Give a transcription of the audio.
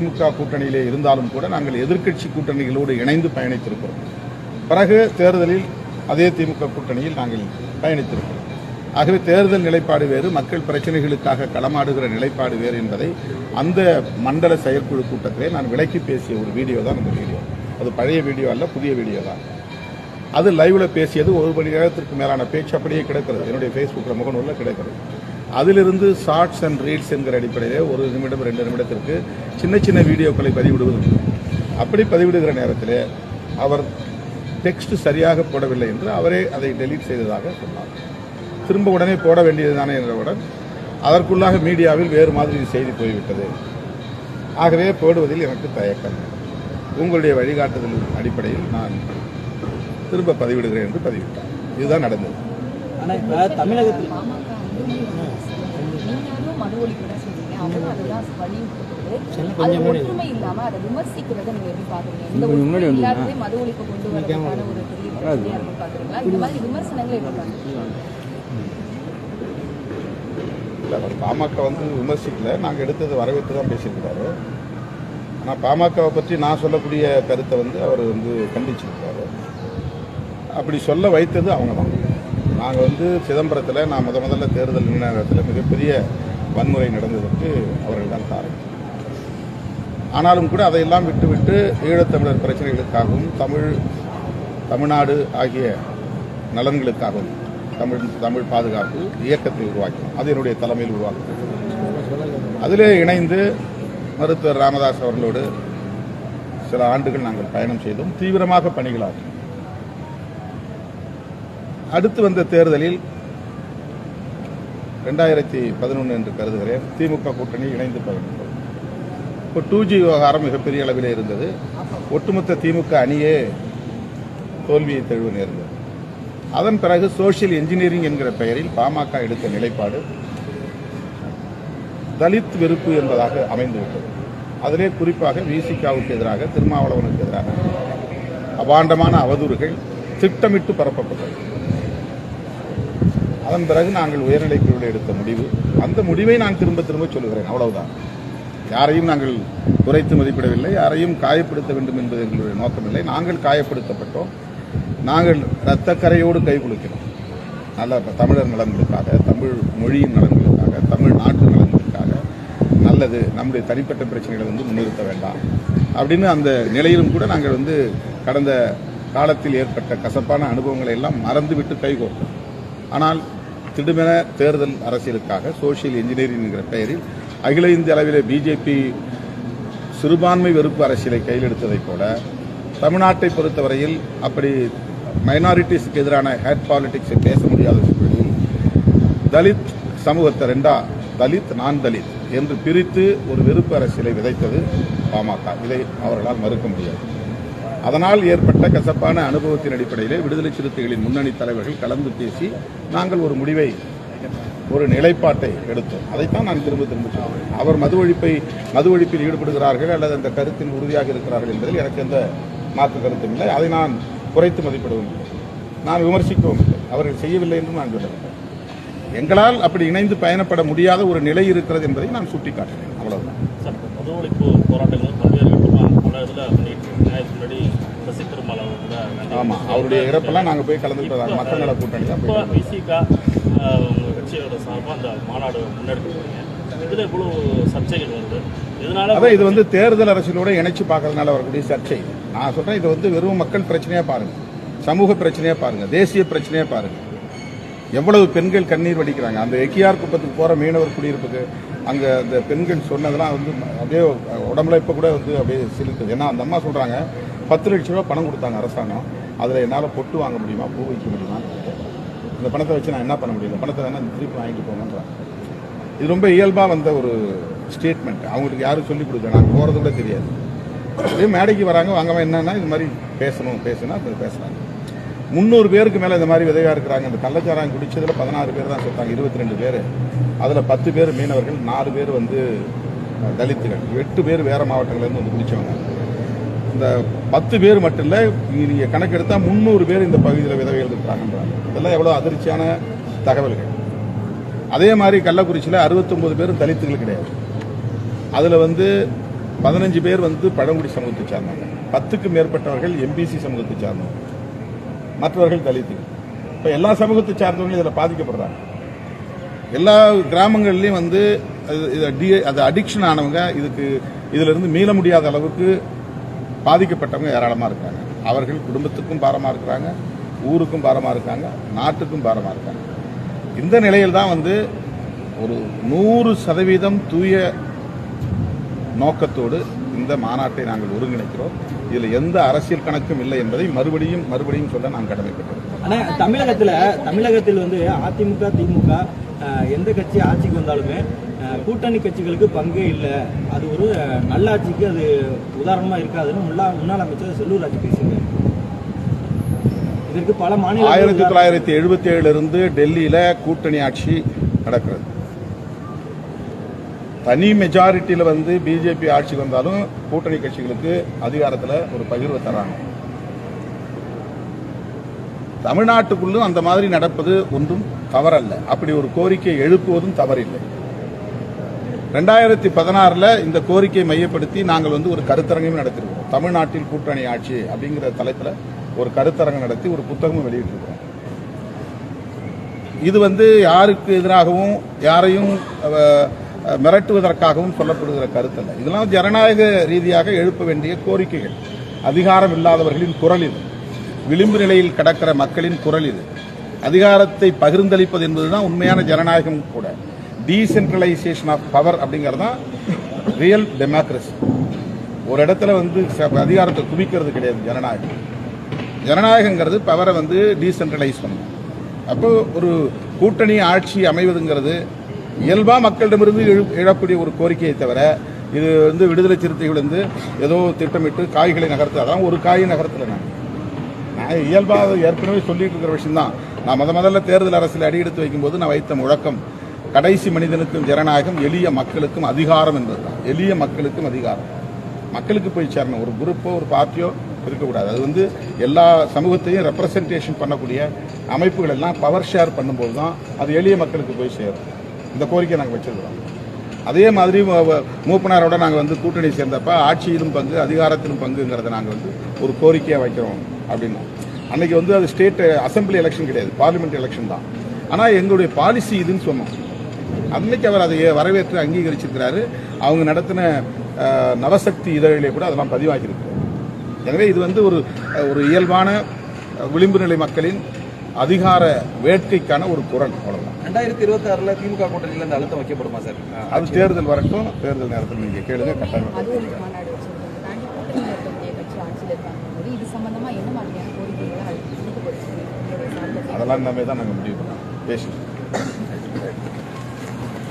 திமுக கூட்டணியிலே இருந்தாலும் கூட நாங்கள் எதிர்க்கட்சி கூட்டணிகளோடு இணைந்து பயணித்திருக்கிறோம். பிறகு தேர்தலில் அதே திமுக கூட்டணியில் நாங்கள் பயணித்திருக்கிறோம். ஆகவே தேர்தல் நிலைப்பாடு வேறு மக்கள் பிரச்சனைகளுக்காக களமாடுகிற நிலைப்பாடு வேறு என்பதை அந்த மண்டல செயற்குழு கூட்டத்திலே நான் விளக்கி பேசிய ஒரு வீடியோ தான் அந்த வீடியோ. அது பழைய வீடியோ அல்ல புதிய வீடியோ தான். அது லைவ்ல பேசியது ஒரு மணி நேரத்திற்கு மேலான பேச்சு அப்படியே கிடக்கிறது. என்னுடைய ஃபேஸ்புக்கில் முகநூலில் கிடக்கிறது. அதிலிருந்து ஷார்ட்ஸ் அண்ட் ரீல்ஸ் என்கிற அடிப்படையிலே ஒரு நிமிடம் ரெண்டு நிமிடத்திற்கு சின்ன சின்ன வீடியோக்களை பதிவிடுவது. அப்படி பதிவிடுகிற நேரத்தில் அவர் டெக்ஸ்ட் சரியாக போடவில்லை என்று அவரே அதை டெலீட் செய்ததாக சொன்னார். திரும்ப உடனே போட வேண்டியதுதானே என்றவுடன் அதற்குள்ளாக மீடியாவில் வேறு மாதிரி செய்தி போய்விட்டது. ஆகவே போடுவதில் எனக்கு தயக்கம். உங்களுடைய வழிகாட்டுதல் அடிப்படையில் நான் திரும்ப பதிவிடுகிறேன் என்று பதிவிட்டார். இதுதான் நடந்தது. தமிழகத்தில் பாமக நீங்களும் மது ஒழிப்பு தான் சொல்றீங்க அவரும் அதுதான் வலியுறுத்துறது அது ஒற்றுமை இல்லாம அதை விமர்சிக்கிறத நீங்க எப்படி பாக்குறீங்க இந்த ஒற்றுமை இல்லாததே மது ஒழிப்பு கொண்டு வரதுக்கான ஒரு பெரிய பிரச்சனையா இருக்கும் பாக்குறீங்களா இந்த மாதிரி விமர்சனங்களை எப்படி பாக்குறீங்க இல்ல, அவர் பாமக வந்து விமர்சிக்கல. நாங்கள் எடுத்தது வரவேற்று தான் பேசியிருக்கிறாரு. ஆனால் பாமகவை பற்றி நான் சொல்லக்கூடிய கருத்தை வந்து அவர் வந்து கண்டிச்சிருக்காரு அப்படி சொல்ல வைத்தது அவங்க தான். நாங்கள் வந்து சிதம்பரத்தில் நான் முத முதல்ல தேர்தல் நின்ற மிகப்பெரிய வன்முறை நடந்ததற்கு அவர்கள் தான் காரணம். ஆனாலும் கூட அதையெல்லாம் விட்டுவிட்டு ஈழத்தமிழர் பிரச்சனைகளுக்காகவும் தமிழ் தமிழ்நாடு ஆகிய நலன்களுக்காகவும் தமிழ் தமிழ் பாதுகாப்பு இயக்கத்தை உருவாக்கினோம் அது என்னுடைய தலைமையில் உருவாக்கினோம் அதிலே இணைந்து மருத்துவர் ராமதாஸ் அவர்களோடு சில ஆண்டுகள் நாங்கள் பயணம் செய்தோம். தீவிரமாக பணிகளாகும் அடுத்து வந்த தேர்தலில் ரெண்டாயிரத்தி பதினொன்று என்று கருதுகிறேன். திமுக கூட்டணி இணைந்து பயணித்தோம் இப்போ டூ ஜி விவகாரம் மிகப்பெரிய அளவில் இருந்தது. ஒட்டுமொத்த திமுக அணியே தோல்வியை தழுவ நேர்ந்தது. அதன் பிறகு சோஷியல் இன்ஜினியரிங் என்கிற பெயரில் பாமக எடுத்த நிலைப்பாடு தலித் வெறுப்பு என்பதாக அமைந்துவிட்டது. அதிலே குறிப்பாக விசிகாவுக்கு எதிராக திருமாவளவனுக்கு எதிராக அபாண்டமான அவதூறுகள் திட்டமிட்டு பரப்பப்பட்டது. அதன் பிறகு நாங்கள் உயர்நிலைக் குழுவில் எடுத்த முடிவு. அந்த முடிவை நான் திரும்ப திரும்ப சொல்லுகிறேன். அவ்வளவுதான். யாரையும் நாங்கள் குறைத்து மதிப்பிடவில்லை. யாரையும் காயப்படுத்த வேண்டும் என்பது எங்களுடைய நோக்கமில்லை. நாங்கள் காயப்படுத்தப்பட்டோம். நாங்கள் இரத்தக்கரையோடு கை கொடுக்கிறோம் நல்ல தமிழர் நலன்களுக்காக தமிழ் மொழியின் நலன்களுக்காக தமிழ் நாட்டு நலன்களுக்காக நல்லது நம்முடைய தனிப்பட்ட பிரச்சனைகளை வந்து முன்னிறுத்த வேண்டாம் அப்படின்னு அந்த நிலையிலும் கூட நாங்கள் வந்து கடந்த காலத்தில் ஏற்பட்ட கசப்பான அனுபவங்களை எல்லாம் மறந்துவிட்டு கைகோர்த்தோம் ஆனால் திடுமென தேர்தல் அரசியலுக்காக சோஷியல் இன்ஜினியரிங் என்கிற பெயரில் அகில இந்திய அளவிலே பிஜேபி சிறுபான்மை வெறுப்பு அரசியலை கையில் எடுத்ததைப் போல தமிழ்நாட்டை பொறுத்தவரையில் அப்படி மைனாரிட்டிஸுக்கு எதிரான ஹேட் பாலிட்டிக்ஸை பேச முடியாத சூழலில் தலித் சமூகத்தை ரெண்டா தலித் நான் தலித் என்று பிரித்து ஒரு வெறுப்பு அரசியலை விதைத்தது பாமக. இதை அவர்களால் மறுக்க முடியாது. அதனால் ஏற்பட்ட கசப்பான அனுபவத்தின் அடிப்படையிலே விடுதலை சிறுத்தைகளின் முன்னணி தலைவர்கள் கலந்து பேசி நாங்கள் ஒரு முடிவை ஒரு நிலைப்பாட்டை எடுத்தோம். அதைத்தான் நான் திரும்ப திரும்ப சொல்கிறேன் அவர் மது ஒழிப்பை மது ஒழிப்பில் ஈடுபடுகிறார்கள் அல்லது அந்த கருத்தில் உறுதியாக இருக்கிறார்கள் என்பதில் எனக்கு எந்த மாற்று கருத்தும் இல்லை. அதை நான் குறைத்து மதிப்பிடவும் இல்லை. நான் விமர்சிக்கவும் இல்லை. அவர்கள் செய்யவில்லை என்றும் நான் சொல்லவில்லை. எங்களால் அப்படி இணைந்து பயணப்பட முடியாத ஒரு நிலை இருக்கிறது என்பதை நான் சுட்டிக்காட்டினேன் அவ்வளவுதான். சார் இப்போ மது ஒழிப்பு போராட்டங்கள் பல்வேறு கட்டமாக பல இதில் பண்ணிட்டு இருக்கு இதுக்கு முன்னாடி சசி பெருமாள் அவர் கூட நன்றி ஆமா அவருடைய இறப்பெல்லாம் நாங்க போய் கலந்துக்கிட்டோம் மக்கள் நல கூட்டணி தான் போய் விசிகா உங்கள் கட்சியோட சார்பாக அந்த மாநாடு முன்னெடுக்க இதில் இவ்வளோ சர்ச்சைகள் வருது. இதனால அதான் இது வந்து தேர்தல் அரசியலோட இணைச்சு பார்க்கறதுனால வரக்கூடிய சர்ச்சை. நான் சொல்றேன் இது வந்து வெறும் மக்கள் பிரச்சனையா பாருங்க. சமூக பிரச்சனையா பாருங்க. தேசிய பிரச்சனையா பாருங்க. எவ்வளவு பெண்கள் கண்ணீர் வடிக்கிறாங்க? அந்த எக்கியார் குப்பத்துக்கு போற மீனவர் குடியிருப்புக்கு அங்க அந்த பெண்கள் சொன்னதெல்லாம் வந்து அப்படியே உடம்புல இப்ப கூட வந்து அப்படியே சிலுக்குது ஏன்னா அந்த அம்மா சொல்றாங்க பத்து லட்ச ரூபா பணம் கொடுத்தாங்க அரசாங்கம். அதுல என்னால பொட்டு வாங்க முடியுமா? பூ வைக்க முடியுமா? இந்த பணத்தை வச்சு நான் என்ன பண்ண முடியும்? இந்த பணத்தை வேணா திருப்பி வாங்கிட்டு போகணுன்றாங்க இது ரொம்ப இயல்பாக வந்த ஒரு ஸ்டேட்மெண்ட் அவங்களுக்கு யாரும் சொல்லிக் கொடுக்கல? நான் போகிறது கூட தெரியாது. அப்படியே மேடைக்கு வராங்க. வாங்கவன் என்னன்னா இது மாதிரி பேசணும் பேசுனா அப்படி பேசுறாங்க. முந்நூறு பேருக்கு மேலே இந்த மாதிரி விதையாக இருக்கிறாங்க. இந்த கள்ளச்சாராயம் குடித்ததில் பதினாறு பேர் தான் செத்தாங்க. இருபத்தி ரெண்டு பேர். அதில் பத்து பேர் மீனவர்கள் நாலு பேர் வந்து தலித்துகள். எட்டு பேர் வேறு மாவட்டங்கள்லேருந்து வந்து குடித்தவங்க இந்த பத்து பேர் மட்டும் இல்லை நீங்கள் கணக்கெடுத்தால் முந்நூறு பேர் இந்த பகுதியில் விதவைகள் இருக்கிறாங்கன்றாங்க இதெல்லாம் எவ்வளோ அதிர்ச்சியான தகவல்கள். அதே மாதிரி கள்ளக்குறிச்சியில் அறுபத்தொம்பது பேரும் தலித்துகள் கிடையாது. அதில் வந்து பதினஞ்சு பேர் வந்து பழங்குடி சமூகத்தை சார்ந்தவங்க. பத்துக்கு மேற்பட்டவர்கள் எம்பிசி சமூகத்தை சார்ந்தவங்க. மற்றவர்கள் தலித்து. இப்போ எல்லா சமூகத்தை சார்ந்தவங்களும் இதில் பாதிக்கப்படுறாங்க. எல்லா கிராமங்கள்லையும் வந்து அது- இது டி- அது அடிக்ஷன் ஆனவங்க இதுக்கு இதிலிருந்து மீள முடியாத அளவுக்கு பாதிக்கப்பட்டவங்க ஏராளமாக இருக்காங்க. அவர்கள் குடும்பத்துக்கும் பாரமாக இருக்கிறாங்க ஊருக்கும் பாரமாக இருக்காங்க நாட்டுக்கும் பாரமாக இருக்காங்க. இந்த நிலையில் தான் வந்து ஒரு நூறு சதவீதம் தூய நோக்கத்தோடு இந்த மாநாட்டை நாங்கள் ஒருங்கிணைக்கிறோம். இதில் எந்த அரசியல் கணக்கும் இல்லை என்பதை மறுபடியும் மறுபடியும் சொல்ல நான் கடமைப்பட்டிருக்கிறேன். ஆனா தமிழகத்துல தமிழகத்தில் வந்து அதிமுக திமுக எந்த கட்சி ஆட்சிக்கு வந்தாலுமே கூட்டணி கட்சிகளுக்கு பங்கே இல்லை. அது ஒரு அஹ், நல்லாட்சிக்கு அது உதாரணமா இருக்காதுன்னு முன்னாள் முன்னாள் அமைச்சர் செல்லூர் ராஜு பேசியிருக்காரு. இதற்கு பல ஆயிரத்தி மாநில தொள்ளாயிரத்தி எழுபத்தி ஏழுல இருந்து டெல்லியில கூட்டணி ஆட்சி நடக்கிறது. தனி மெஜாரிட்டியில் வந்து பிஜேபி ஆட்சிக்கு வந்தாலும் கூட்டணி கட்சிகளுக்கு அதிகாரத்தில் ஒரு பகிர்வை தராங்க தமிழ்நாட்டுக்குள்ளும் அந்த மாதிரி நடப்பது ஒன்றும் தவறல்ல. அப்படி ஒரு கோரிக்கை எழுப்புவதும் தவறில்லை. ரெண்டாயிரத்தி பதினாறில் இந்த கோரிக்கையை மையப்படுத்தி நாங்கள் வந்து ஒரு கருத்தரங்கம் நடத்திருக்கோம். தமிழ்நாட்டில் கூட்டணி ஆட்சி அப்படிங்கிற தலைப்பில் ஒரு கருத்தரங்கம் நடத்தி ஒரு புத்தகமும் வெளியிட்டிருக்கிறோம் இது வந்து யாருக்கு எதிராகவும் யாரையும் மிரட்டுவதற்காகவும் சொல்லப்படுகிற கருத்தல்ல. இதெல்லாம் ஜனநாயக ரீதியாக எழுப்ப வேண்டிய கோரிக்கைகள். அதிகாரம் இல்லாதவர்களின் குரல் இது. விளிம்பு நிலையில் கடக்கிற மக்களின் குரல் இது. அதிகாரத்தை பகிர்ந்தளிப்பது என்பதுதான் உண்மையான ஜனநாயகம் கூட. டீசென்ட்ரலைசேஷன் ஆஃப் பவர் அப்படிங்கிறது தான் ரியல் டெமோக்ரஸி ஒரு இடத்துல வந்து ச- அதிகாரத்தை குவிக்கிறது கிடையாது ஜனநாயகம். ஜனநாயகங்கிறது பவரை வந்து டீசென்ட்ரலைஸ் பண்ணும். அப்போ ஒரு கூட்டணி ஆட்சி அமைவதுங்கிறது இயல்பா மக்களிடமிருந்து எழு- எழக்கூடிய ஒரு கோரிக்கையை தவிர இது வந்து விடுதலை சிறுத்தைகள் வந்து ஏதோ திட்டமிட்டு காய்களை நகர்த்து அதான் ஒரு காயை நகர்த்தல நான் நான் இயல்பாக ஏற்கனவே சொல்லிட்டு இருக்கிற விஷயம்தான். நான் முத முதல்ல தேர்தல் அரசில் அடியெடுத்து வைக்கும்போது நான் வைத்த முழக்கம் கடைசி மனிதனுக்கும் ஜனநாயகம் எளிய மக்களுக்கும் அதிகாரம் என்பதுதான். எளிய மக்களுக்கும் அதிகாரம். மக்களுக்கு போய் சேரணும். ஒரு குரூப்போ ஒரு பார்ட்டியோ இருக்கக்கூடாது. அது வந்து எல்லா சமூகத்தையும் ரெப்ரசன்டேஷன் பண்ணக்கூடிய அமைப்புகள் எல்லாம் பவர் ஷேர் பண்ணும்போது தான் அது எளிய மக்களுக்கு போய் சேரும். இந்த கோரிக்கை நாங்கள் வச்சிருக்கிறோம். அதே மாதிரி மூப்பனாரோட நாங்கள் வந்து கூட்டணி சேர்ந்தப்ப ஆட்சியிலும் பங்கு அதிகாரத்திலும் பங்குங்கிறத நாங்கள் வந்து ஒரு கோரிக்கையாக வைக்கிறோம் அப்படின்னா. அன்னைக்கு வந்து அது ஸ்டேட் அசம்பிளி எலெக்ஷன் கிடையாது பார்லிமெண்ட் எலெக்ஷன் தான். ஆனால் எங்களுடைய பாலிசி இதுன்னு சொன்னோம். அன்னைக்கு அவர் அதை வரவேற்று அங்கீகரிச்சிருக்கிறாரு. அவங்க நடத்தின நவசக்தி இதழிலே கூட அதெல்லாம் பதிவாகியிருக்கிறார் எனவே இது வந்து ஒரு ஒரு இயல்பான விளிம்பு நிலை மக்களின் அதிகார வேட்கைக்கான ஒரு குரல் அவ்வளோதான் ரெண்டாயிரத்தி இருபத்தி ஆறுல திமுக கூட்டணியில இந்த அழுத்தம் வைக்கப்படுமா சார்? அது தேர்தல் வரட்டும் தேர்தல் நேரத்தில் நீங்க கேளுங்க கட்டாயம் அதெல்லாம் எல்லாமே தான் நாங்கள் முடிவு பண்ணோம் பேசி